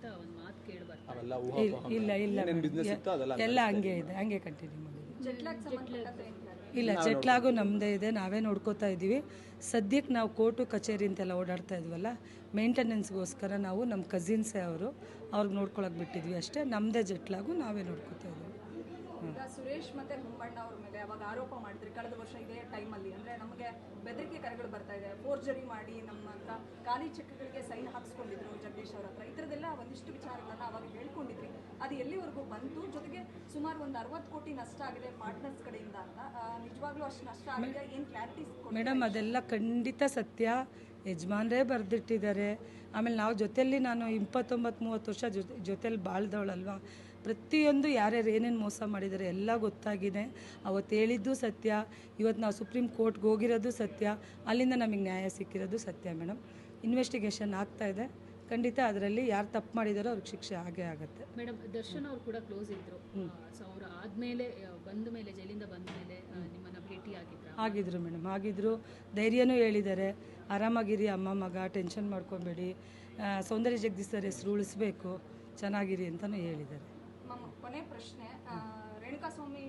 ಅಂತ ಒಂದು ಮಾತು ಕೇಳಿ ಬರ್ತಾರೆ. ಇಲ್ಲ ಇಲ್ಲ ಎಲ್ಲ ಹಂಗೆ ಇದೆ. ಹಂಗೆ ಕಂಟಿನ್ಯೂ ಮಾಡಿದ್ವಿ ಇಲ್ಲ ಜೆಟ್ಲಾಗು ನಮ್ಮದೇ ಇದೆ ನಾವೇ ನೋಡ್ಕೋತಾ ಇದ್ದೀವಿ. ಸದ್ಯಕ್ಕೆ ನಾವು ಕೋರ್ಟು ಕಚೇರಿ ಅಂತೆಲ್ಲ ಓಡಾಡ್ತಾ ಇದ್ವಲ್ಲ ಮೇಂಟೆನೆನ್ಸ್ಗೋಸ್ಕರ ನಾವು ನಮ್ಮ ಕಸಿನ್ಸೇ ಅವರು ಅವ್ರಿಗೆ ನೋಡ್ಕೊಳಕ್ಕೆ ಬಿಟ್ಟಿದ್ವಿ ಅಷ್ಟೇ ನಮ್ಮದೇ ಜೆಟ್ಲಾಗು ನಾವೇ ನೋಡ್ಕೋತಾ ಇದ್ದೀವಿ. ಈಗ ಸುರೇಶ್ ಮತ್ತೆ ಹುಮ್ಮಣ್ಣ ಅವ್ರ ಮೇಲೆ ಅವಾಗ ಆರೋಪ ಮಾಡಿದ್ರಿ ಕಳೆದ ವರ್ಷ ಇದೇ ಟೈಮಲ್ಲಿ ಅಂದ್ರೆ ನಮಗೆ ಬೆದರಿಕೆ ಕರೆಗಳು ಬರ್ತಾ ಇದೆ ಫೋರ್ಜರಿ ಮಾಡಿ ನಮ್ಮ ಖಾಲಿ ಚೆಕ್ಗಳಿಗೆ ಸೈನ್ ಹಾಕ್ಸ್ಕೊಂಡಿದ್ರು ಜಗದೀಶ್ ಅವ್ರ ಹತ್ರ ಈ ಥರದ್ದೆಲ್ಲ ಒಂದಿಷ್ಟು ವಿಚಾರಗಳನ್ನ ಅವಾಗ ಹೇಳ್ಕೊಂಡಿದ್ವಿ. ಅದು ಎಲ್ಲಿವರೆಗೂ ಬಂತು? ಜೊತೆಗೆ ಸುಮಾರು ಒಂದು ಅರವತ್ತು ಕೋಟಿ ನಷ್ಟ ಆಗಿದೆ ಪಾರ್ಟ್ನರ್ಸ್ ಕಡೆಯಿಂದ ಅಂತ. ನಿಜವಾಗ್ಲೂ ಅಷ್ಟು ನಷ್ಟ ಆಗಿದೆ ಏನು ಕ್ಲಾರಿಟಿ ಮೇಡಮ್, ಅದೆಲ್ಲ ಖಂಡಿತ ಸತ್ಯ. ಯಜಮಾನ್ರೇ ಬರೆದಿಟ್ಟಿದ್ದಾರೆ. ಆಮೇಲೆ ನಾವು ಜೊತೆಯಲ್ಲಿ ನಾನು ಇಪ್ಪತ್ತೊಂಬತ್ತು ಮೂವತ್ತು ವರ್ಷ ಜೊತೆ ಜೊತೆಯಲ್ಲಿ ಬಾಳ್ದವಳಲ್ವಾ? ಪ್ರತಿಯೊಂದು ಯಾರ್ಯಾರು ಏನೇನು ಮೋಸ ಮಾಡಿದ್ದಾರೆ ಎಲ್ಲ ಗೊತ್ತಾಗಿದೆ. ಅವತ್ತು ಹೇಳಿದ್ದು ಸತ್ಯ. ಇವತ್ತು ನಾವು ಸುಪ್ರೀಂ ಕೋರ್ಟ್ಗೆ ಹೋಗಿರೋದು ಸತ್ಯ. ಅಲ್ಲಿಂದ ನಮಗೆ ನ್ಯಾಯ ಸಿಕ್ಕಿರೋದು ಸತ್ಯ ಮೇಡಮ್. ಇನ್ವೆಸ್ಟಿಗೇಷನ್ ಆಗ್ತಾಯಿದೆ ಖಂಡಿತ ಅದರಲ್ಲಿ ಯಾರು ತಪ್ಪು ಮಾಡಿದಾರೋ ಅವ್ರಿಗೆ ಶಿಕ್ಷೆ ಆಗೇ ಆಗುತ್ತೆ. ಮೇಡಮ್ ದರ್ಶನ್ ಅವ್ರು ಕೂಡ ಕ್ಲೋಸ್ ಇದ್ರು. ಸೊ ಅವ್ರು ಆದ್ಮೇಲೆ ಬಂದ ಮೇಲೆ ಜೈಲಿಂದ ಬಂದ ಮೇಲೆ ನಿಮ್ಮನ್ನ ಭೇಟಿ ಆಗಿದ್ರು? ಆಗಿದ್ರು ಮೇಡಮ್ ಆಗಿದ್ರು. ಧೈರ್ಯನೂ ಹೇಳಿದ್ದಾರೆ ಆರಾಮಾಗಿರಿ ಅಮ್ಮ ಮಗ ಟೆನ್ಷನ್ ಮಾಡ್ಕೊಬೇಡಿ. ಸೌಂದರ್ಯ ಜಗದೀಶ್ ಸರ್ ಹೆಸರು ಉಳಿಸ್ಬೇಕು. ಚೆನ್ನಾಗಿರಿ ಅಂತಲೂ ಹೇಳಿದ್ದಾರೆ ಮಮ್ಮ ಕೊನೆ ಪ್ರಶ್ನೆ ರೇಣುಕಾ ರೇಣುಕಾಸ್ವಾಮಿ